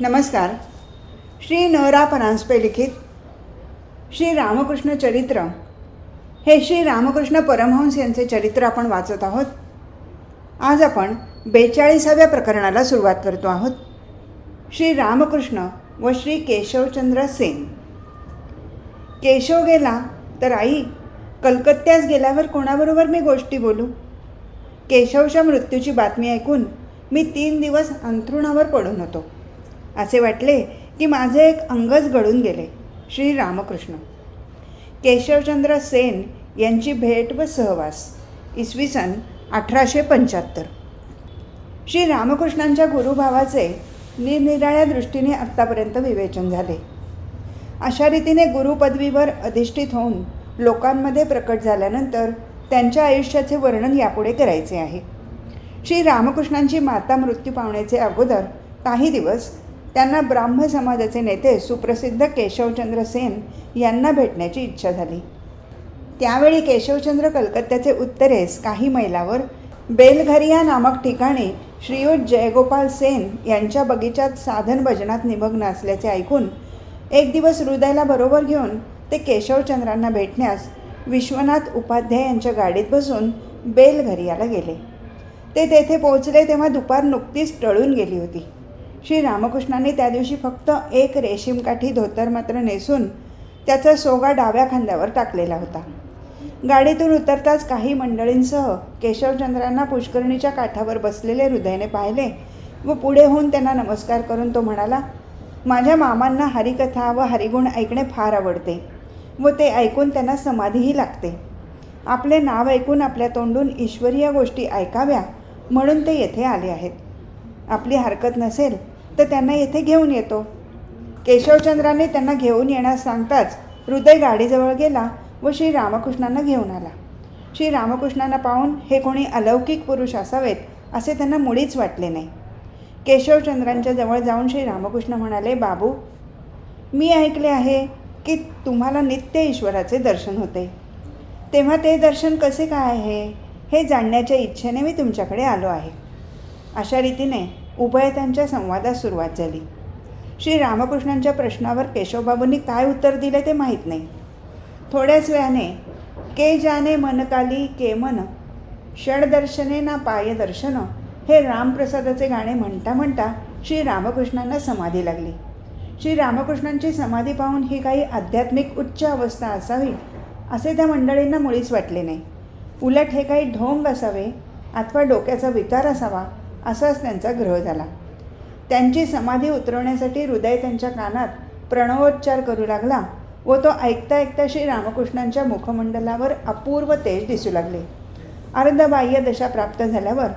नमस्कार. श्री न रा परांजपे लिखित श्री रामकृष्ण चरित्र. हे श्री रामकृष्ण परमहंस यांचे चरित्र आपण वाचत आहोत. आज आपण बेचाळीसाव्या प्रकरणाला सुरुवात करतो आहोत. श्री रामकृष्ण व श्री केशवचंद्र सेन. केशव गेला तर आई कलकत्त्यास गेल्यावर कोणाबरोबर मी गोष्टी बोलू? केशवच्या मृत्यूची बातमी ऐकून मी तीन दिवस अंथरुणावर पडून होतो. असे वाटले की माझे एक अंगच गळून गेले. श्री रामकृष्ण. केशवचंद्र सेन यांची भेट व सहवास. इसवी सन अठराशे पंच्याहत्तर. श्री रामकृष्णांच्या गुरुभावाचे निरनिराळ्या दृष्टीने आत्तापर्यंत विवेचन झाले. अशा रीतीने गुरुपदवीवर अधिष्ठित होऊन लोकांमध्ये प्रकट झाल्यानंतर त्यांच्या आयुष्याचे वर्णन यापुढे करायचे आहे. श्री रामकृष्णांची माता मृत्यू पावण्याचे अगोदर काही दिवस त्यांना ब्राह्म समाजाचे नेते सुप्रसिद्ध केशवचंद्र सेन यांना भेटण्याची इच्छा झाली. त्यावेळी केशवचंद्र कलकत्त्याचे उत्तरेस काही मैलावर बेलघरिया नामक ठिकाणी श्रीयुत जयगोपाल सेन यांच्या बगीचात साधन भजनात निमग्न असल्याचे ऐकून एक दिवस हृदयाला बरोबर घेऊन ते केशवचंद्रांना भेटण्यास विश्वनाथ उपाध्याय यांच्या गाडीत बसून बेलघरियाला गेले. ते तेथे पोहोचले तेव्हा दुपार नुकतीच टळून गेली होती. श्री रामकृष्णाने त्या दिवशी फक्त एक रेशीमकाठी धोतर मात्र नेसून त्याचा सोगा डाव्या खांद्यावर टाकलेला होता. गाडीतून उतरताच काही मंडळींसह केशवचंद्रांना पुष्करणीच्या काठावर बसलेले हृदयाने पाहिले व पुढे होऊन त्यांना नमस्कार करून तो म्हणाला माझ्या मामांना हरिकथा व हरिगुण ऐकणे फार आवडते व ते ऐकून त्यांना समाधीही लागते. आपले नाव ऐकून आपल्या तोंडून ईश्वरीय गोष्टी ऐकाव्या म्हणून ते येथे आले आहेत. आपली हरकत नसेल तर त्यांना येथे घेऊन येतो. केशवचंद्राने त्यांना घेऊन येण्यास सांगताच हृदय गाडीजवळ गेला व श्री रामकृष्णांना घेऊन आला. श्री रामकृष्णांना पाहून हे कोणी अलौकिक पुरुष असावेत असे त्यांना मुळीच वाटले नाही. केशवचंद्रांच्या जवळ जाऊन श्री रामकृष्ण म्हणाले बाबू मी ऐकले आहे की तुम्हाला नित्य ईश्वराचे दर्शन होते. तेव्हा ते दर्शन कसे काय आहे हे जाणण्याच्या इच्छेने मी तुमच्याकडे आलो आहे. अशा रीतीने उभयतांच्या संवादास सुरुवात झाली. श्री रामकृष्णांच्या प्रश्नावर केशवबाबूंनी काय उत्तर दिले ते माहीत नाही. थोड्याच वेळाने के जाने मनकाली के मन? षडदर्शने ना पायदर्शन हे रामप्रसादाचे गाणे म्हणता म्हणता श्री रामकृष्णांना समाधी लागली. श्री रामकृष्णांची समाधी पाहून ही काही आध्यात्मिक उच्च अवस्था असावी असे त्या मंडळींना मुळीच वाटले नाही. उलट हे काही ढोंग असावे अथवा डोक्याचा विकार असावा असाच त्यांचा ग्रह झाला. त्यांची समाधी उतरवण्यासाठी हृदय त्यांच्या कानात प्रणवोच्चार करू लागला व तो ऐकता ऐकता श्री रामकृष्णांच्या मुखमंडलावर अपूर्व तेज दिसू लागले. अर्धबाह्य दशा प्राप्त झाल्यावर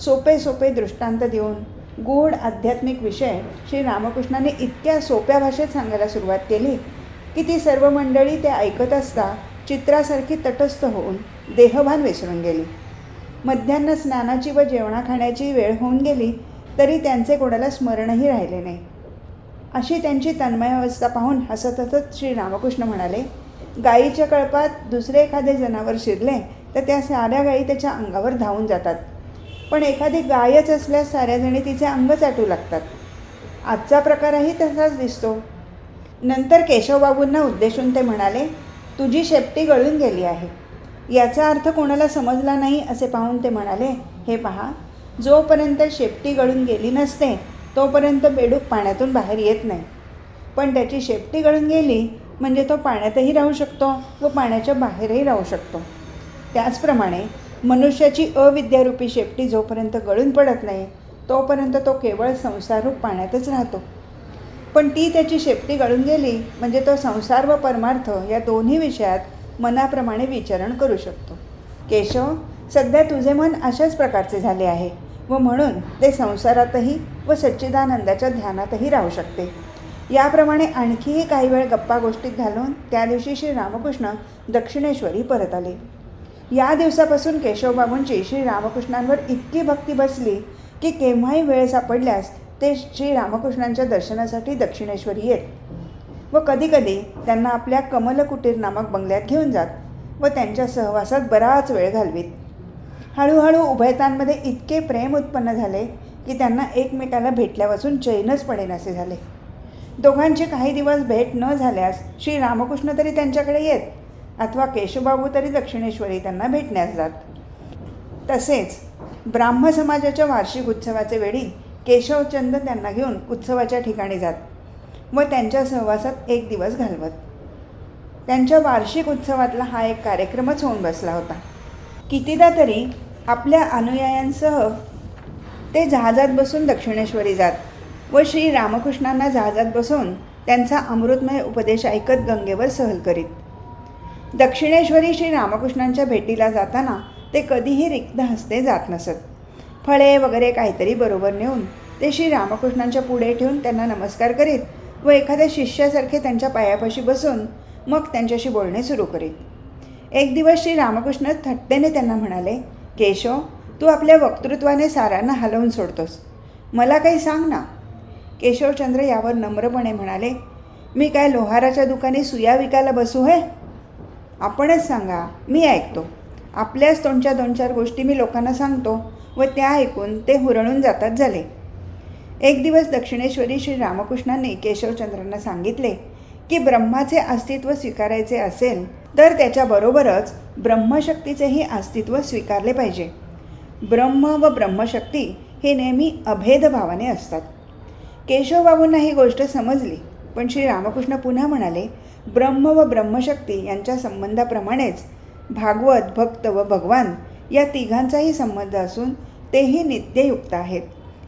सोपे सोपे दृष्टांत देऊन गूढ आध्यात्मिक विषय श्री रामकृष्णाने इतक्या सोप्या भाषेत सांगायला सुरुवात केली की ती सर्व मंडळी ते ऐकत असता चित्रासारखी तटस्थ होऊन देहभान विसरून गेली. मध्यान्ह स्नानाची व जेवणा खाण्याची वेळ होऊन गेली तरी त्यांचे कोणाला स्मरणही राहिले नाही. अशी त्यांची तन्मय अवस्था पाहून हसत हसत श्री रामकृष्ण म्हणाले गायीच्या कळपात दुसरे एखादे जनावर शिरले तर त्या साऱ्या गायी त्याच्या अंगावर धावून जातात. पण एखादी गायच असल्यास साऱ्याजणी तिचे अंग चाटू लागतात. आजचा प्रकारही तसाच दिसतो. नंतर केशवबाबूंना उद्देशून ते म्हणाले तुझी शेपटी गळून गेली आहे. याचा अर्थ कोणाला समजला नाही असे पाहून ते म्हणाले हे पहा जोपर्यंत शेपटी गळून गेली नसते तोपर्यंत बेडूक पाण्यातून बाहेर येत नाही. पण त्याची शेपटी गळून गेली म्हणजे तो पाण्यातही राहू शकतो व पाण्याच्या बाहेरही राहू शकतो. त्याचप्रमाणे मनुष्याची अविद्यारूपी शेपटी जोपर्यंत गळून पडत नाही तोपर्यंत तो केवळ संसाररूप पाण्यातच राहतो. पण ती त्याची शेपटी गळून गेली म्हणजे तो संसार व परमार्थ या दोन्ही विषयात मनाप्रमाणे विचरण करू शकतो. केशव सध्या तुझे मन अशाच प्रकारचे झाले आहे व म्हणून ते संसारातही व सच्चिदानंदाच्या ध्यानातही राहू शकते. याप्रमाणे आणखीही काही वेळ गप्पा गोष्टीत घालून त्या दिवशी श्री रामकृष्ण दक्षिणेश्वरी परत आले. या दिवसापासून केशवबाबूंची श्री रामकृष्णांवर इतकी भक्ती बसली की केव्हाही वेळ सापडल्यास ते श्री रामकृष्णांच्या दर्शनासाठी दक्षिणेश्वरी येत. व कधीकधी त्यांना आपल्या कमलकुटीर नामक बंगल्यात घेऊन जात व त्यांच्या सहवासात बराच वेळ घालवीत. हळूहळू उभयतांमध्ये इतके प्रेम उत्पन्न झाले की त्यांना एकमेकाला भेटल्यापासून चैनच पडेनासे झाले. दोघांचे काही दिवस भेट न झाल्यास श्री रामकृष्ण तरी त्यांच्याकडे येत अथवा केशवबाबू तरी दक्षिणेश्वरी त्यांना भेटण्यास जात. तसेच ब्राह्म समाजाच्या वार्षिक उत्सवाचे वेळी केशवचंद त्यांना घेऊन उत्सवाच्या ठिकाणी जात. व त्यांच्या सहवासात एक दिवस घालवत. त्यांच्या वार्षिक उत्सवातला हा एक कार्यक्रमच होऊन बसला होता. कितीदा तरी आपल्या अनुयायांसह ते जहाजात बसून दक्षिणेश्वरी जात व श्री रामकृष्णांना जहाजात बसून त्यांचा अमृतमय उपदेश ऐकत गंगेवर सहल करीत. दक्षिणेश्वरी श्री रामकृष्णांच्या भेटीला जाताना ते कधीही रिक्त हस्ते जात नसत. फळे वगैरे काहीतरी बरोबर नेऊन ते श्री रामकृष्णांच्या पुढे ठेवून त्यांना नमस्कार करीत व एखाद्या शिष्यासारखे त्यांच्या पायापाशी बसून मग त्यांच्याशी बोलणे सुरू करीत. एक दिवस श्री रामकृष्ण थट्टेने त्यांना म्हणाले केशव तू आपल्या वक्तृत्वाने सारांना हलवून सोडतोस. मला काही सांग ना. केशवचंद्र यावर नम्रपणे म्हणाले मी काय लोहाराच्या दुकानी सुया विकायला बसू हे? आपणच सांगा मी ऐकतो. आपल्याच तोंडच्या दोन चार गोष्टी मी लोकांना सांगतो व त्या ऐकून ते हुरळून जातात झाले. एक दिवस दक्षिणेश्वरी श्री रामकृष्णांनी केशवचंद्रांना सांगितले की ब्रह्माचे अस्तित्व स्वीकारायचे असेल तर त्याच्याबरोबरच ब्रह्मशक्तीचेही अस्तित्व स्वीकारले पाहिजे. ब्रह्म व ब्रह्मशक्ती हे नेहमी अभेदभावाने असतात. केशवबाबूंना ही गोष्ट समजली पण श्री रामकृष्ण पुन्हा म्हणाले ब्रह्म व ब्रह्मशक्ती यांच्या संबंधाप्रमाणेच भागवत भक्त व भगवान या तिघांचाही संबंध असून तेही नित्ययुक्त आहेत.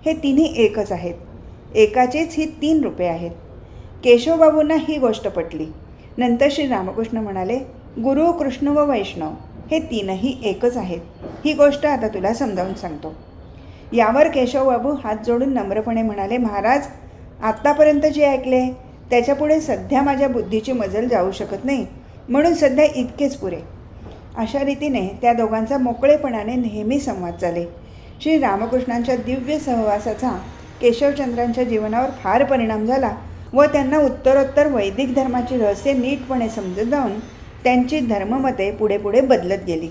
हे तिन्ही एकच आहेत. एकाचेच ही तीन रूपे आहेत. केशवबाबूंना ही गोष्ट पटली. नंतर श्री रामकृष्ण म्हणाले गुरु कृष्ण व वैष्णव हे तीनही एकच आहेत. ही गोष्ट आता तुला समजावून सांगतो. यावर केशवबाबू हात जोडून नम्रपणे म्हणाले महाराज आत्तापर्यंत जे ऐकले त्याच्यापुढे सध्या माझ्या बुद्धीची मजल जाऊ शकत नाही. म्हणून सध्या इतकेच पुरे. अशा रीतीने त्या दोघांचा मोकळेपणाने नेहमी संवाद झाले श्री रामकृष्णांच्या दिव्य सहवासाचा केशवचंद्रांच्या जीवनावर फार परिणाम झाला व त्यांना उत्तरोत्तर वैदिक धर्माची रहस्ये नीटपणे समजत जाऊन त्यांची धर्ममते पुढे पुढे बदलत गेली.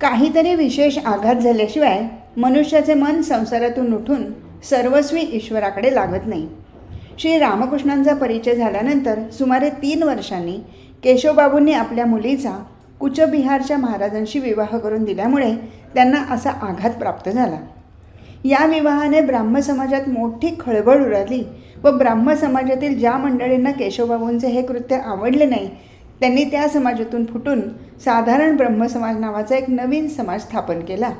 काहीतरी विशेष आघात झाल्याशिवाय मनुष्याचे मन संसारातून उठून सर्वस्वी ईश्वराकडे लागत नाही. श्री रामकृष्णांचा परिचय झाल्यानंतर सुमारे तीन वर्षांनी केशवबाबूंनी आपल्या मुलीचा कुचबिहारच्या महाराजांशी विवाह करून दिल्यामुळे त्यांना असा आघात प्राप्त झाला. या विवाहाने ब्राह्म समाजात मोठी खळबळ उडाली व ब्राह्म समाजातील ज्या मंडळींना केशवबाबूंचे हे कृत्य आवडले नाही त्यांनी त्या समाजातून फुटून साधारण ब्रह्मसमाज नावाचा एक नवीन समाज स्थापन केला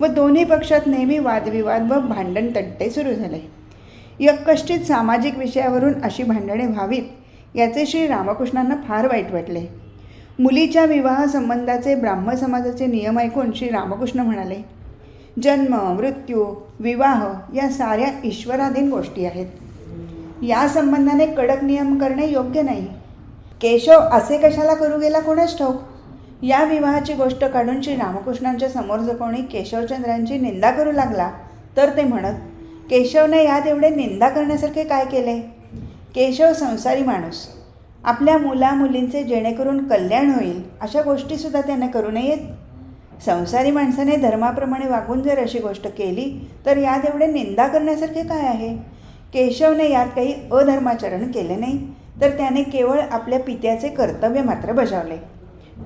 व दोन्ही पक्षात नेहमी वादविवाद व भांडण तट्टे सुरू झाले. यक्कष्टित सामाजिक विषयावरून अशी भांडणे व्हावीत याचे श्री रामकृष्णांना फार वाईट वाटले. मुलीच्या विवाहसंबंधाचे ब्राह्म समाजाचे नियम ऐकून श्री रामकृष्ण म्हणाले जन्म मृत्यू विवाह या साऱ्या ईश्वराधीन गोष्टी आहेत. या संबंधाने कडक नियम करणे योग्य नाही. केशव असे कशाला करू गेला कोणाच ठाऊक या विवाहाची गोष्ट काढून श्री रामकृष्णांच्या समोर जर कोणी केशवचंद्रांची निंदा करू लागला तर ते म्हणत केशवने यात एवढे निंदा करण्यासारखे काय केले? केशव संसारी माणूस. आपल्या मुला मुलींचे जेणेकरून कल्याण होईल अशा गोष्टीसुद्धा त्यांना करू नयेत. संसारी माणसाने धर्माप्रमाणे वागून जर अशी गोष्ट केली तर यात एवढे निंदा करण्यासारखे काय आहे? केशवने यात काही अधर्माचरण केले नाही तर त्याने केवळ आपल्या पित्याचे कर्तव्य मात्र बजावले.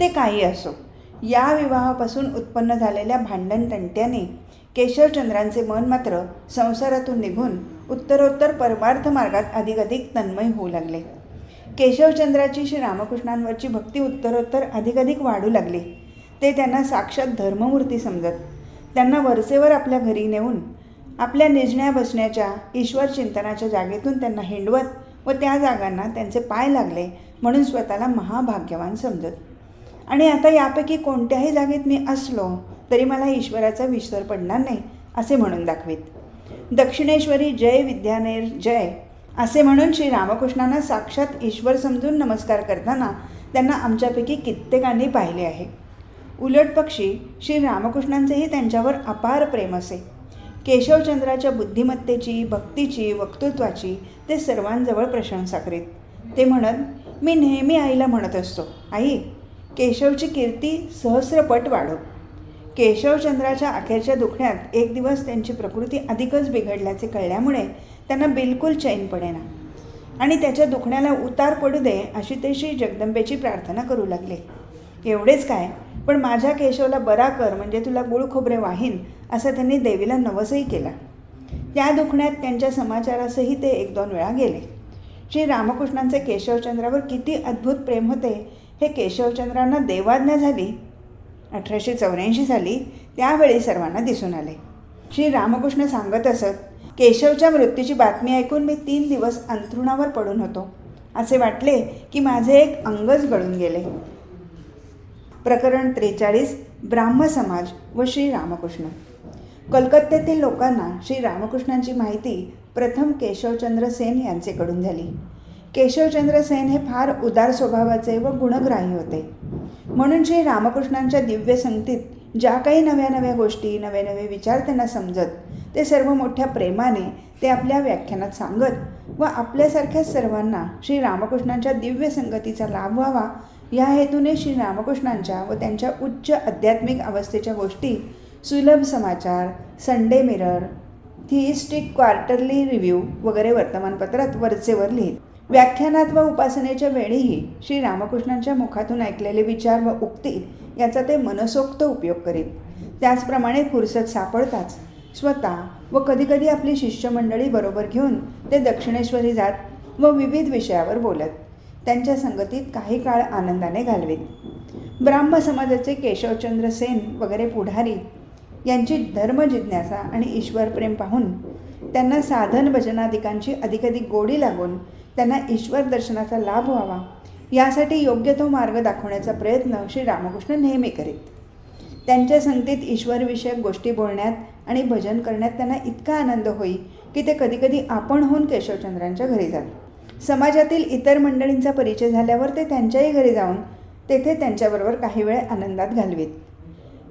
ते काही असो. या विवाहापासून उत्पन्न झालेल्या भांडण तंट्याने केशवचंद्रांचे मन मात्र संसारातून निघून उत्तरोत्तर परमार्थ मार्गात अधिकाधिक तन्मय होऊ लागले. केशवचंद्राची श्री रामकृष्णांवरची भक्ती उत्तरोत्तर अधिकाधिक वाढू लागली. ते त्यांना साक्षात धर्ममूर्ती समजत. त्यांना वरचेवर आपल्या घरी नेऊन आपल्या निजण्या बसण्याच्या ईश्वर चिंतनाच्या जागेतून त्यांना हिंडवत व त्या जागांना त्यांचे पाय लागले म्हणून स्वतःला महाभाग्यवान समजत. आणि आता यापैकी कोणत्याही जागेत मी असलो तरी मला ईश्वराचा विसर पडणार नाही असे म्हणून दाखवीत. दक्षिणेश्वरी जय विद्यानेर जय. असे म्हणून श्री रामकृष्णांना साक्षात ईश्वर समजून नमस्कार करताना त्यांना आमच्यापैकी कित्येकांनी पाहिले आहे. उलट पक्षी श्री रामकृष्णांचेही त्यांच्यावर अपार प्रेम असे. केशवचंद्राच्या बुद्धिमत्तेची भक्तीची वक्तृत्वाची ते सर्वांजवळ प्रशंसा करीत. ते म्हणत मी नेहमी आईला म्हणत असतो आई केशवची कीर्ती सहस्रपट वाढव. केशवचंद्राच्या अखेरच्या दुखण्यात एक दिवस त्यांची प्रकृती अधिकच बिघडल्याचे कळल्यामुळे त्यांना बिलकुल चैन पडेना. आणि त्याच्या दुखण्याला उतार पडू दे अशी ते श्री जगदंबेची प्रार्थना करू लागले. एवढेच काय? पण माझ्या केशवला बरा कर म्हणजे तुला गुळ खोबरे वाहीन असं त्यांनी देवीला नवसही केला. त्या दुखण्यात त्यांच्या समाचारासही ते एक दोन वेळा गेले. श्री रामकृष्णांचे केशवचंद्रावर किती अद्भुत प्रेम होते हे केशवचंद्रांना देवाज्ञा झाली. अठराशे चौऱ्याऐंशी साली त्यावेळी सर्वांना दिसून आले. श्री रामकृष्ण सांगत असत केशवच्या मृत्यूची बातमी ऐकून मी तीन दिवस अंथरुणावर पडून होतो. असे वाटले की माझे एक अंगच गळून गेले. प्रकरण त्रेचाळीस ब्राह्म समाज व श्री रामकृष्ण. कलकत्त्यातील लोकांना श्री रामकृष्णांची माहिती प्रथम केशवचंद्र सेन यांचेकडून झाली. केशवचंद्र सेन हे फार उदार स्वभावाचे व गुणग्राही होते. म्हणून श्री रामकृष्णांच्या दिव्य संगतीत ज्या काही नव्या नव्या गोष्टी नवे नवे विचार त्यांना समजत ते सर्व मोठ्या प्रेमाने ते आपल्या व्याख्यानात सांगत व आपल्यासारख्याच सर्वांना श्री रामकृष्णांच्या दिव्य संगतीचा लाभ व्हावा या हेतूने श्री रामकृष्णांच्या व त्यांच्या उच्च आध्यात्मिक अवस्थेच्या गोष्टी Sulabh Samachar Sunday Mirror theistic quarterly review वगैरे वर्तमानपत्रात वरचेवर लिहित. व्याख्यानात व उपासनेच्या वेळीही श्री रामकृष्णांच्या मुखातून ऐकलेले विचार व उक्ती याचा ते मनसोक्त उपयोग करीत. त्याचप्रमाणे फुरसत सापडताच स्वतः व कधीकधी आपली शिष्यमंडळी बरोबर घेऊन ते दक्षिणेश्वरी जात व विविध विषयावर बोलत. त्यांच्या संगतीत काही काळ आनंदाने घालवीत. ब्राह्म समाजाचे केशवचंद्र सेन वगैरे पुढारी यांची धर्मजिज्ञासा आणि ईश्वरप्रेम पाहून त्यांना साधन भजनादिकांची अधिकाधिक गोडी लागून त्यांना ईश्वर दर्शनाचा लाभ व्हावा. यासाठी योग्य तो मार्ग दाखवण्याचा प्रयत्न श्री रामकृष्ण नेहमी करीत. त्यांच्या संगतीत ईश्वरविषयक गोष्टी बोलण्यात आणि भजन करण्यात त्यांना इतका आनंद होई की ते कधीकधी आपण होऊन केशवचंद्रांच्या घरी जात. समाजातील इतर मंडळींचा परिचय झाल्यावर ते त्यांच्याही घरी जाऊन तेथे त्यांच्याबरोबर काही वेळ आनंदात घालवीत.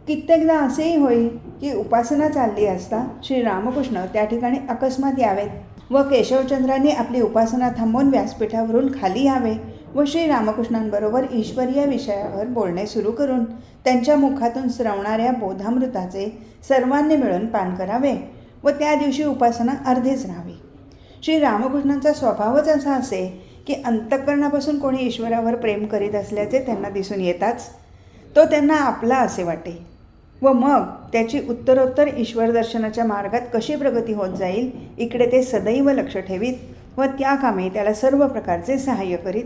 कित्येकदा असेही होई की उपासना चालली असता श्री रामकृष्ण त्या ठिकाणी अकस्मात यावेत व केशवचंद्रांनी आपली उपासना थांबवून व्यासपीठावरून खाली यावे व श्री रामकृष्णांबरोबर ईश्वरीय विषयावर बोलणे सुरू करून त्यांच्या मुखातून स्रवणाऱ्या बोधामृताचे सर्वांनी मिळून पान करावे व त्या दिवशी उपासना अर्धीच राहावी. श्री रामकृष्णांचा स्वभावच असा असे की अंतःकरणापासून कोणी ईश्वरावर प्रेम करीत असल्याचे त्यांना दिसून येताच. तो त्यांना आपला असे वाटे. व मग त्याची उत्तरोत्तर ईश्वर दर्शनाच्या मार्गात कशी प्रगती होत जाईल इकडे ते सदैव लक्ष ठेवीत व त्या कामे त्याला सर्व प्रकारचे सहाय्य करीत.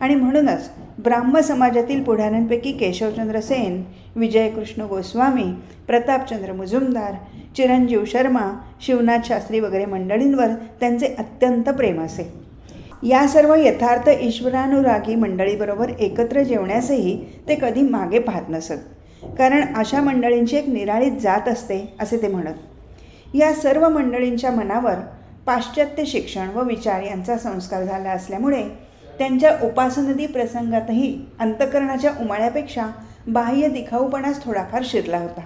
आणि म्हणूनच ब्राह्म समाजातील पुढाऱ्यांपैकी केशवचंद्र सेन विजयकृष्ण गोस्वामी प्रतापचंद्र मुजुमदार चिरंजीव शर्मा शिवनाथ शास्त्री वगैरे मंडळींवर त्यांचे अत्यंत प्रेम असे. या सर्व यथार्थ ईश्वरानुरागी मंडळीबरोबर एकत्र जेवण्यासही ते कधी मागे पाहत नसत. कारण अशा मंडळींची एक निराळीत जात असते असे ते म्हणत. या सर्व मंडळींच्या मनावर पाश्चात्य शिक्षण व विचार यांचा संस्कार झाला असल्यामुळे त्यांच्या उपासनदी प्रसंगातही अंतकरणाच्या उमाळ्यापेक्षा बाह्य दिखाऊपणाच थोडाफार शिरला होता.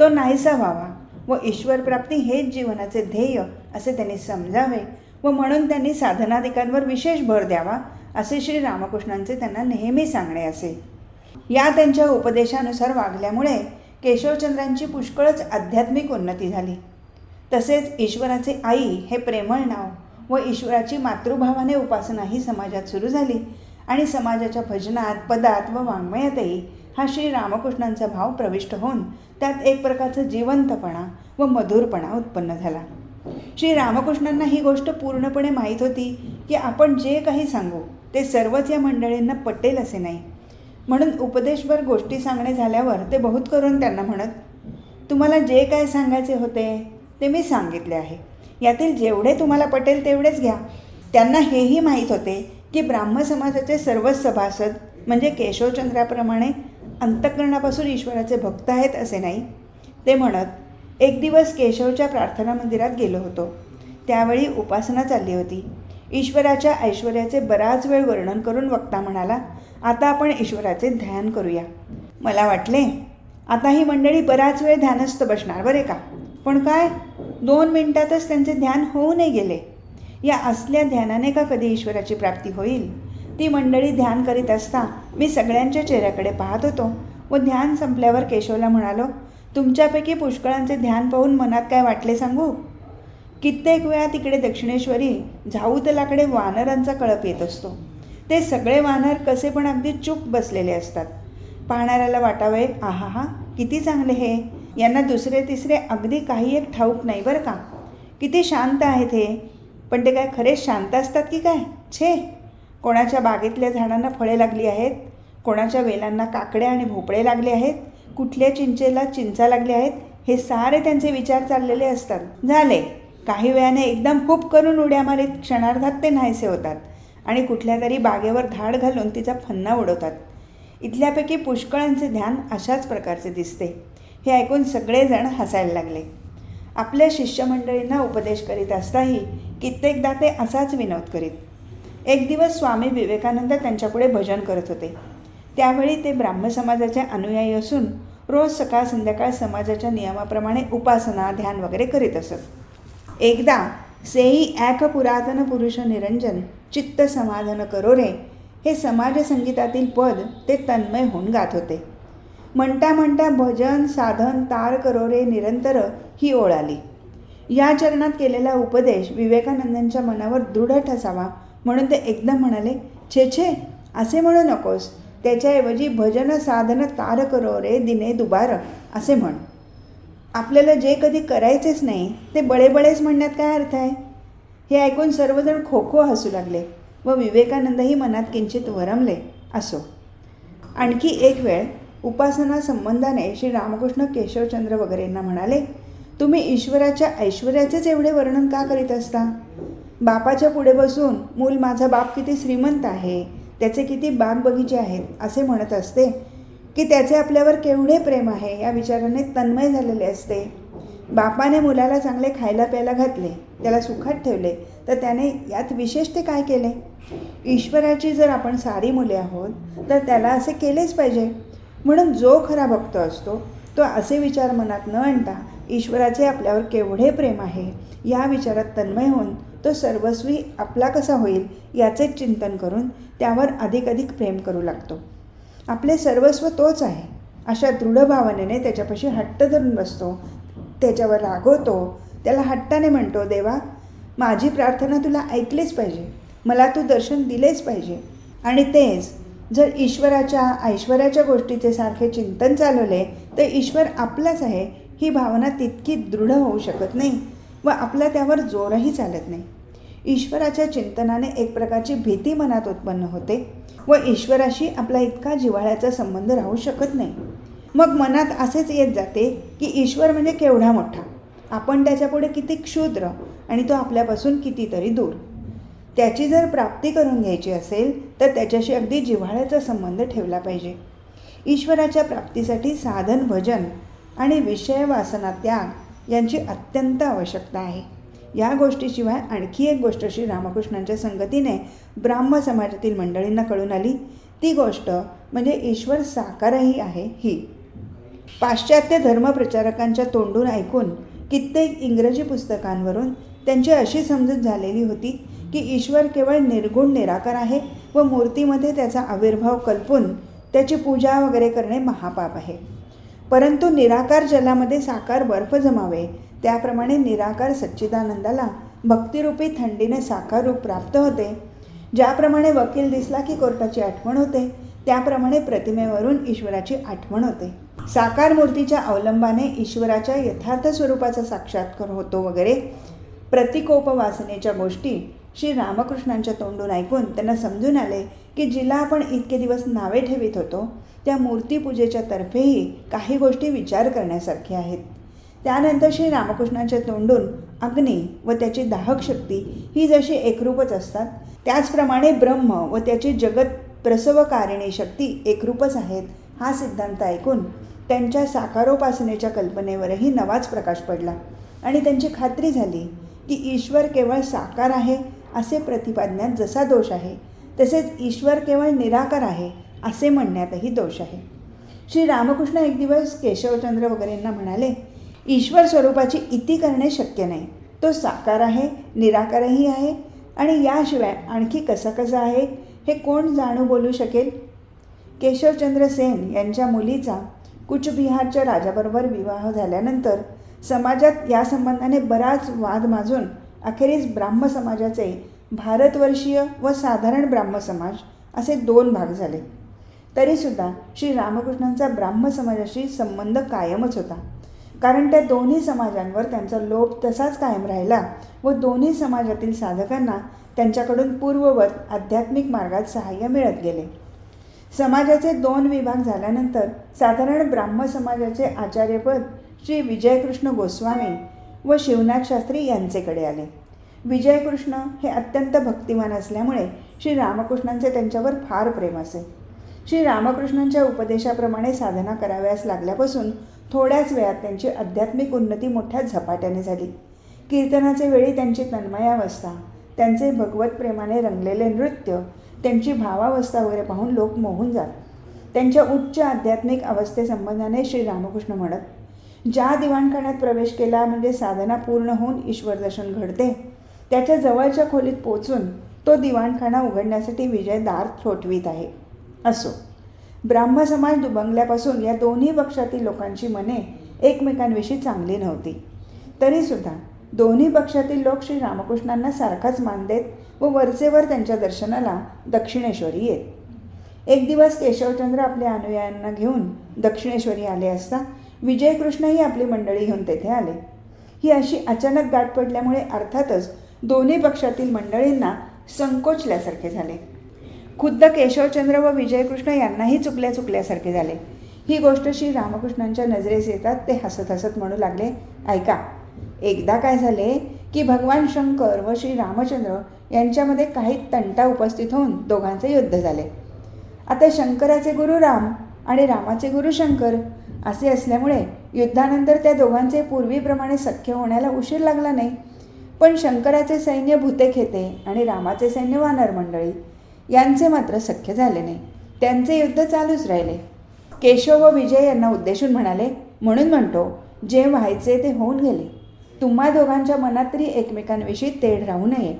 तो नाहीसा व्हावा व ईश्वरप्राप्ती हेच जीवनाचे ध्येय असे त्यांनी समजावे व म्हणून त्यांनी साधनादिकांवर विशेष भर द्यावा असे श्री रामकृष्णांचे त्यांना नेहमी सांगणे असे. या त्यांच्या उपदेशानुसार वागल्यामुळे केशवचंद्रांची पुष्कळच आध्यात्मिक उन्नती झाली. तसेच ईश्वराचे आई हे प्रेमळ नाव व ईश्वराची मातृभावाने उपासनाही समाजात सुरू झाली आणि समाजाच्या भजनात पदात व वाङ्मयातही हा श्री रामकृष्णांचा भाव प्रविष्ट होऊन त्यात एक प्रकारचा जिवंतपणा व मधुरपणा उत्पन्न झाला. श्री रामकृष्णांना ही गोष्ट पूर्णपणे माहीत होती की आपण जे काही सांगू ते सर्वच या मंडळींना पटेल असे नाही. म्हणून उपदेशभर गोष्टी सांगणे झाल्यावर ते बहुत करून त्यांना म्हणत तुम्हाला जे काय सांगायचे होते ते मी सांगितले आहे. यातील जेवढे तुम्हाला पटेल तेवढेच घ्या. त्यांना हेही माहीत होते की ब्राह्म समाजाचे सर्वच सभासद म्हणजे केशवचंद्राप्रमाणे अंतःकरणापासून ईश्वराचे भक्त आहेत असे नाही. ते म्हणत एक दिवस केशवच्या प्रार्थना मंदिरात गेलो होतो. त्यावेळी उपासना चालली होती. ईश्वराच्या ऐश्वर्याचे बराच वेळ वर्णन करून वक्ता म्हणाला आता आपण ईश्वराचे ध्यान करूया. मला वाटले आता ही मंडळी बराच वेळ ध्यानस्थ बसणार बरे का? पण काय? दोन मिनिटातच त्यांचे ध्यान होऊनही गेले. या असल्या ध्यानाने का कधी ईश्वराची प्राप्ती होईल? ती मंडळी ध्यान करीत असता मी सगळ्यांच्या चेहऱ्याकडे पाहत होतो व ध्यान संपल्यावर केशवला म्हणालो तुमच्यापैकी पुष्कळांचे ध्यान पाहून मनात काय वाटले सांगू? कित्येक वेळा तिकडे दक्षिणेश्वरी झाऊतलाकडे वानरांचा कळप येत असतो. ते सगळे वानर कसे पण अगदी चूप बसलेले असतात. पाहणाऱ्याला वाटावे आहा हा किती चांगले हे. यांना दुसरे तिसरे अगदी काही एक ठाऊक नाही बरं का. किती शांत आहेत हे. पण ते काय खरेच शांत असतात की काय? छे. कोणाच्या बागेतल्या झाडांना फळे लागली आहेत? कोणाच्या वेलांना काकड्या आणि भोपळे लागले आहेत? कुठल्या चिंचेला चिंचा लागल्या आहेत? हे सारे त्यांचे विचार चाललेले असतात. झाले. काही वेळाने एकदम खूप करून उड्या मारीत क्षणार्धात ते नाहीसे होतात आणि कुठल्या तरी बागेवर धाड घालून तिचा फन्ना उडवतात. इथल्यापैकी पुष्कळांचे ध्यान अशाच प्रकारचे दिसते. हे ऐकून सगळेजण हसायला लागले. आपल्या शिष्यमंडळींना उपदेश करीत असताही कित्येकदा ते असाच विनोद करीत. एक दिवस स्वामी विवेकानंद त्यांच्यापुढे भजन करत होते. त्यावेळी ते ब्राह्म समाजाचे अनुयायी असून रोज सकाळ संध्याकाळ समाजाच्या नियमाप्रमाणे उपासना ध्यान वगैरे करीत असत. एकदा सेई ॲक पुरातन पुरुष निरंजन चित्त समाधान करो रे. हे समाज संगीतातील पद ते तन्मय होऊन गात होते. म्हणता म्हणता भजन साधन तार करो रे निरंतर ही ओळ आली या चरणात केलेला उपदेश विवेकानंदांच्या मनावर दृढ ठसावा म्हणून ते एकदम म्हणाले छे छे असे म्हणू नकोस. त्याच्याऐवजी भजन साधन तार करो रे दिने दुबार असे म्हण. आपल्याला जे कधी करायचेच नाही ते बळेबळेच म्हणण्यात काय अर्थ आहे? हे ऐकून सर्वजण खो खो हसू लागले व विवेकानंदही मनात किंचित वरमले असो. आणखी एक वेळ उपासना संबंधाने श्री रामकृष्ण केशवचंद्र वगैरेंना म्हणाले तुम्ही ईश्वराच्या ऐश्वर्याचेच एवढे वर्णन का करीत असता? बापाच्या पुढे बसून मूल माझा बाप किती श्रीमंत आहे त्याचे किती बाग बगीचे आहेत असे म्हणत असते. की त्याचे आपल्यावर केवढे प्रेम आहे या विचाराने तन्मय झालेले असते. बापाने मुलाला चांगले खायला प्यायला घातले त्याला सुखात ठेवले तर त्याने यात विशेष ते काय केले? ईश्वराची जर आपण सारी मुले आहोत तर त्याला असे केलेच पाहिजे. म्हणून जो खरा भक्त असतो तो असे विचार मनात न आणता ईश्वराचे आपल्यावर केवढे प्रेम आहे या विचारात तन्मय होऊन तो सर्वस्वी आपला कसा होईल याचे चिंतन करून त्यावर अधिक अधिक प्रेम करू लागतो. आपले सर्वस्व तोच आहे. अशा दृढ भावनेने त्याच्यापाशी हट्ट धरून बसतो. त्याच्यावर रागवतो. त्याला हट्टाने म्हणतो देवा माझी प्रार्थना तुला ऐकलीच पाहिजे. मला तू दर्शन दिलेच पाहिजे. आणि तेच जर ईश्वराच्या ऐश्वर्याच्या गोष्टीचे सारखे चिंतन चालवले तर ईश्वर आपलाच आहे. ही भावना तितकी दृढ होऊ शकत नाही व आपला त्यावर जोरही चालत नाही. ईश्वराच्या चिंतनाने एक प्रकारची भीती मनात उत्पन्न होते. व ईश्वराशी आपला इतका जिव्हाळ्याचा संबंध राहू शकत नाही. मग मनात असेच येत जाते की ईश्वर म्हणजे केवढा मोठा? आपण त्याच्यापुढे किती क्षुद्र आणि तो आपल्यापासून कितीतरी दूर. त्याची जर प्राप्ती करून घ्यायची असेल तर त्याच्याशी अगदी जिव्हाळ्याचा संबंध ठेवला पाहिजे. ईश्वराच्या प्राप्तीसाठी साधन भजन आणि विषय वासना त्याग यांची अत्यंत आवश्यकता आहे. या गोष्टीशिवाय आणखी एक गोष्ट श्री रामकृष्णांच्या संगतीने ब्राह्म समाजातील मंडळींना कळून आली. ती गोष्ट म्हणजे ईश्वर साकारही आहे ही. पाश्चात्य धर्मप्रचारकांच्या तोंडून ऐकून कित्येक इंग्रजी पुस्तकांवरून त्यांची अशी समजूत झालेली होती की ईश्वर केवळ निर्गुण निराकार आहे व मूर्तीमध्ये त्याचा आविर्भाव कल्पून त्याची पूजा वगैरे करणे महापाप आहे. परंतु निराकार जलामध्ये साकार बर्फ जमावे त्याप्रमाणे निराकार सच्चिदानंदाला भक्तिरूपी थंडीने साकार रूप प्राप्त होते. ज्याप्रमाणे वकील दिसला की कोर्टाची आठवण होते त्याप्रमाणे प्रतिमेवरून ईश्वराची आठवण होते. साकार मूर्तीच्या अवलंबाने ईश्वराच्या यथार्थ स्वरूपाचा साक्षात्कार होतो वगैरे. प्रतिकोपवासनेच्या गोष्टी श्री रामकृष्णांच्या तोंडून ऐकून त्यांना समजून आले की जिला आपण इतके दिवस नावे ठेवित होतो त्या मूर्तीपूजेच्या तर्फेही काही गोष्टी विचार करण्यासारख्या आहेत. त्यानंतर श्री रामकृष्णांच्या तोंडून अग्नी व त्याची दाहक शक्ती ही जशी एकरूपच असतात त्याचप्रमाणे ब्रह्म व त्याची जगत प्रसवकारिणी शक्ती एकरूपच आहेत हा सिद्धांत ऐकून त्यांच्या साकारोपासनेच्या कल्पनेवरही नवाच प्रकाश पडला. आणि त्यांची खात्री झाली की ईश्वर केवळ साकार आहे असे प्रतिपादण्यात जसा दोष आहे तसेच ईश्वर केवळ निराकार आहे असे म्हणण्यातही दोष आहे. श्री रामकृष्ण एक दिवस केशवचंद्र वगैरेंना म्हणाले ईश्वर स्वरूपाची इती करणे शक्य नाही. तो साकार आहे निराकारही आहे आणि याशिवाय आणखी कसं कसं आहे हे कोण जाणू बोलू शकेल? केशवचंद्र सेन यांच्या मुलीचा कुचबिहारच्या राजाबरोबर विवाह झाल्यानंतर समाजात या संबंधाने बराच वाद माजून अखेरीस ब्राह्म समाजाचे भारतवर्षीय व साधारण ब्राह्म समाज असे दोन भाग झाले. तरीसुद्धा श्री रामकृष्णांचा ब्राह्म समाजाशी संबंध कायमच होता. कारण त्या दोन्ही समाजांवर त्यांचा लोभ तसाच कायम राहिला व दोन्ही समाजातील साधकांना त्यांच्याकडून पूर्ववत आध्यात्मिक मार्गात सहाय्य मिळत गेले. समाजाचे दोन विभाग झाल्यानंतर साधारण ब्राह्म समाजाचे आचार्यपद श्री विजयकृष्ण गोस्वामी व शिवनाथ शास्त्री यांचेकडे आले. विजयकृष्ण हे अत्यंत भक्तिमान असल्यामुळे श्री रामकृष्णांचे त्यांच्यावर फार प्रेम असे. श्री रामकृष्णांच्या उपदेशाप्रमाणे साधना कराव्यास लागल्यापासून थोड्याच वेळात त्यांची आध्यात्मिक उन्नती मोठ्या झपाट्याने झाली. कीर्तनाचे वेळी त्यांची तन्मयावस्था त्यांचे भगवत प्रेमाने रंगलेले नृत्य त्यांची भावावस्था वगैरे पाहून लोक मोहून जात त्यांच्या उच्च आध्यात्मिक अवस्थेसंबंधाने श्री रामकृष्ण म्हणत ज्या दिवाणखान्यात प्रवेश केला म्हणजे साधना पूर्ण होऊन ईश्वर दर्शन घडते. त्याच्या जवळच्या खोलीत पोचून तो दिवाणखाना उघडण्यासाठी विजय दार थोटवीत आहे. असो. ब्राह्म समाज दुबंगल्यापासून या दोन्ही पक्षातील लोकांची मने एकमेकांविषयी चांगली नव्हती. तरीसुद्धा दोन्ही पक्षातील लोक श्री रामकृष्णांना सारखाच मान देत व वरचेवर त्यांच्या दर्शनाला दक्षिणेश्वरी येत. एक दिवस केशवचंद्र आपल्या अनुयायांना घेऊन दक्षिणेश्वरी आले असता विजयकृष्णही आपली मंडळी घेऊन तेथे आले. ही अशी अचानक गाठ पडल्यामुळे अर्थातच दोन्ही पक्षातील मंडळींना संकोचल्यासारखे झाले. खुद्द केशवचंद्र व विजयकृष्ण यांनाही चुकल्या चुकल्यासारखे झाले. ही गोष्ट श्री रामकृष्णांच्या नजरेस येतात ते हसत हसत म्हणू लागले ऐका एकदा काय झाले की भगवान शंकर व श्री रामचंद्र यांच्यामध्ये काही तंटा उपस्थित होऊन दोघांचे युद्ध झाले. आता शंकराचे गुरु राम आणि रामाचे गुरु शंकर असे असल्यामुळे युद्धानंतर त्या दोघांचे पूर्वीप्रमाणे सख्य होण्याला उशीर लागला नाही. पण शंकराचे सैन्य भूते खेते आणि रामाचे सैन्य वानर मंडळी यांचे मात्र सख्य झाले नाही. त्यांचे युद्ध चालूच राहिले. केशव व विजय यांना उद्देशून म्हणाले म्हणून म्हणतो जे व्हायचे ते होऊन गेले. तुम्हा दोघांच्या मनात तरी एकमेकांविषयी तेढ राहू नये.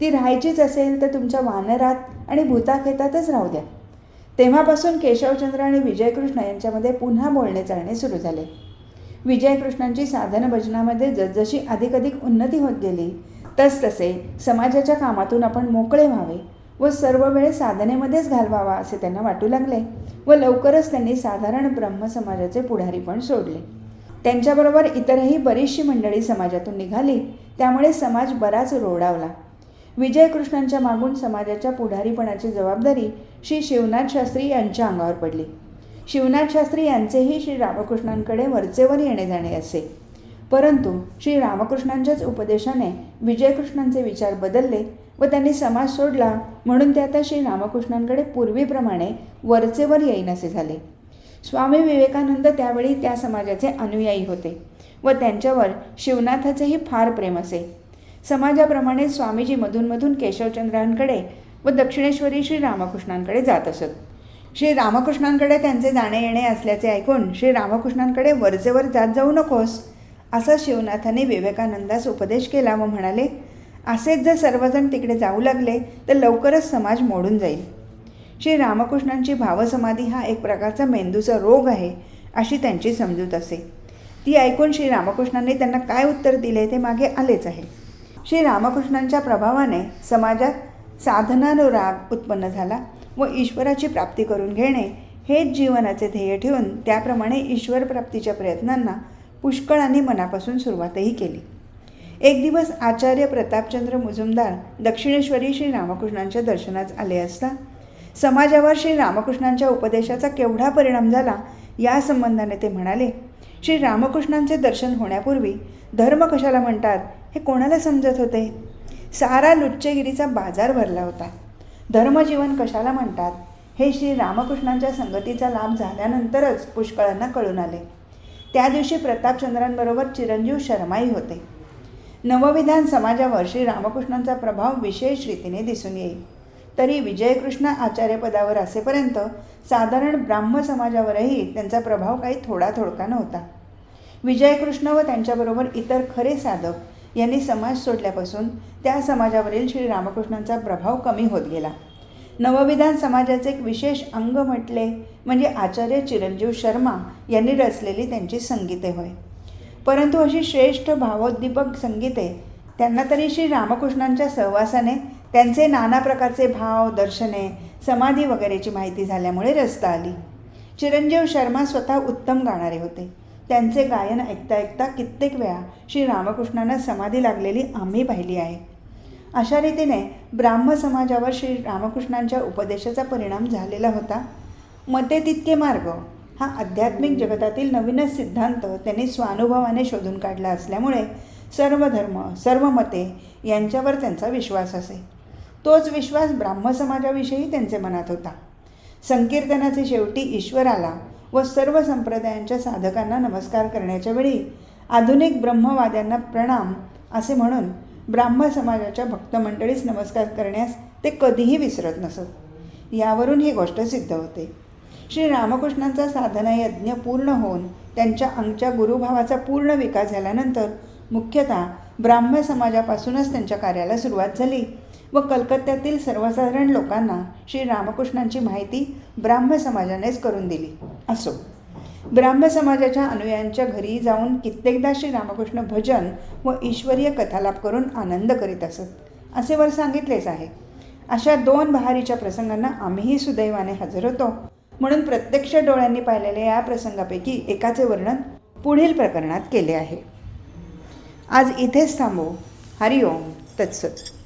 ती राहायचीच असेल तर तुमच्या वानरात आणि भूताखेतातच राहू द्या. तेव्हापासून केशवचंद्र आणि विजयकृष्ण यांच्यामध्ये पुन्हा बोलणे चालणे सुरू झाले. विजयकृष्णांची साधन भजनामध्ये जसजशी अधिकाधिक उन्नती होत गेली तसतसे समाजाच्या कामातून आपण मोकळे व्हावे. व सर्व वेळ साधनेमध्येच घालवावा असे त्यांना वाटू लागले व लवकरच त्यांनी साधारण ब्रह्म समाजाचे पुढारी पण सोडले. त्यांच्याबरोबर इतरही बरीचशी मंडळी समाजातून निघाली त्यामुळे समाज बराच रोडावला. विजयकृष्णांच्या मागून समाजाच्या पुढारीपणाची जबाबदारी श्री शिवनाथ शास्त्री यांच्या अंगावर पडली. शिवनाथ शास्त्री यांचेही श्री रामकृष्णांकडे वरचेवर येणे जाणे असे. परंतु श्री रामकृष्णांच्याच उपदेशाने विजयकृष्णांचे विचार बदलले व त्यांनी समाज सोडला म्हणून ते आता श्री रामकृष्णांकडे पूर्वीप्रमाणे वरचेवर येईन असे झाले. स्वामी विवेकानंद त्यावेळी त्या समाजाचे अनुयायी होते व त्यांच्यावर शिवनाथाचेही फार प्रेम असे. समाजाप्रमाणे स्वामीजी मधूनमधून केशवचंद्रांकडे व दक्षिणेश्वरी श्री रामकृष्णांकडे जात असत. श्री रामकृष्णांकडे त्यांचे जाणे येणे असल्याचे ऐकून श्री रामकृष्णांकडे वरचेवर जात जाऊ नकोस असा शिवनाथाने विवेकानंदास उपदेश केला व म्हणाले असेच जर सर्वजण तिकडे जाऊ लागले तर लवकरच समाज मोडून जाईल. श्री रामकृष्णांची भावसमाधी हा एक प्रकारचा मेंदूचा रोग आहे अशी त्यांची समजूत असे. ती ऐकून श्री रामकृष्णांनी त्यांना काय उत्तर दिले ते मागे आलेच आहे. श्री रामकृष्णांच्या प्रभावाने समाजात साधनानुराग उत्पन्न झाला व ईश्वराची प्राप्ती करून घेणे हेच जीवनाचे ध्येय ठेवून त्याप्रमाणे ईश्वर प्राप्तीच्या प्रयत्नांना पुष्कळांनी मनापासून सुरुवातही केली. एक दिवस आचार्य प्रतापचंद्र मुजुमदार दक्षिणेश्वरी श्री रामकृष्णांच्या दर्शनात आले असता समाजावर श्री रामकृष्णांच्या उपदेशाचा केवढा परिणाम झाला या संबंधाने ते म्हणाले श्री रामकृष्णांचे दर्शन होण्यापूर्वी धर्म कशाला म्हणतात हे कोणाला समजत होते? सारा लुच्चेगिरीचा बाजार भरला होता. धर्मजीवन कशाला म्हणतात? हे श्री रामकृष्णांच्या संगतीचा लाभ झाल्यानंतरच पुष्कळांना कळून आले. त्या दिवशी प्रतापचंद्रांबरोबर चिरंजीव शर्माई होते. नवविधान समाजावर श्री रामकृष्णांचा प्रभाव विशेष रीतीने दिसून येईल. तरी विजयकृष्ण आचार्यपदावर असेपर्यंत साधारण ब्राह्म समाजावरही त्यांचा प्रभाव काही थोडा थोडका नव्हता. विजयकृष्ण व त्यांच्याबरोबर इतर खरे साधक यांनी समाज सोडल्यापासून त्या समाजावरील श्री रामकृष्णांचा प्रभाव कमी होत गेला. नवविधान समाजाचे एक विशेष अंग म्हटले म्हणजे आचार्य चिरंजीव शर्मा यांनी रचलेली त्यांची संगीते होय. परंतु अशी श्रेष्ठ भावोद्दीपक संगीते त्यांना तरी श्री रामकृष्णांच्या सहवासाने त्यांचे नाना प्रकारचे भाव दर्शने समाधी वगैरेची माहिती झाल्यामुळे रस्ता आली. चिरंजीव शर्मा स्वतः उत्तम गाणारे होते. त्यांचे गायन ऐकता ऐकता कित्येक वेळा श्री रामकृष्णांना समाधी लागलेली आम्ही पाहिली आहे. अशा रीतीने ब्राह्म समाजावर श्री रामकृष्णांच्या उपदेशाचा परिणाम झालेला होता. मते तितके मार्ग हा आध्यात्मिक जगतातील नवीनच सिद्धांत त्यांनी स्वानुभवाने शोधून काढला असल्यामुळे सर्व धर्म सर्व मते यांच्यावर त्यांचा विश्वास असे. तोच विश्वास ब्राह्म समाजाविषयी त्यांचे मनात होता. संकीर्तनाचे शेवटी ईश्वराला व सर्व संप्रदायांच्या साधकांना नमस्कार करण्याच्या वेळी आधुनिक ब्रह्मवाद्यांना प्रणाम असे म्हणून ब्राह्म समाजाच्या भक्तमंडळीस नमस्कार करण्यास ते कधीही विसरत नसत. यावरून ही गोष्ट सिद्ध होते. श्री रामकृष्णांचा साधना यज्ञ पूर्ण होऊन त्यांच्या अंगच्या गुरुभावाचा पूर्ण विकास झाल्यानंतर मुख्यतः ब्राह्म समाजापासूनच त्यांच्या कार्याला सुरुवात झाली व कलकत्त्यातील सर्वसाधारण लोकांना श्री रामकृष्णांची माहिती ब्राह्म समाजानेच करून दिली. असो ब्राह्म समाजाच्या अनुयायांच्या घरी जाऊन कित्येकदा श्री रामकृष्ण भजन व ईश्वरीय कथालाप करून आनंद करीत असत. असे वर सांगितलेच आहे. अशा दोन बहारीच्या प्रसंगांना आम्हीही सुदैवाने हजर होतो. म्हणून प्रत्यक्ष डोळ्यांनी पाहिलेल्या या प्रसंगापैकी एकाचे वर्णन पुढील प्रकरणात केले आहे. आज इथेच थांबू. हरिओम. तत्सत.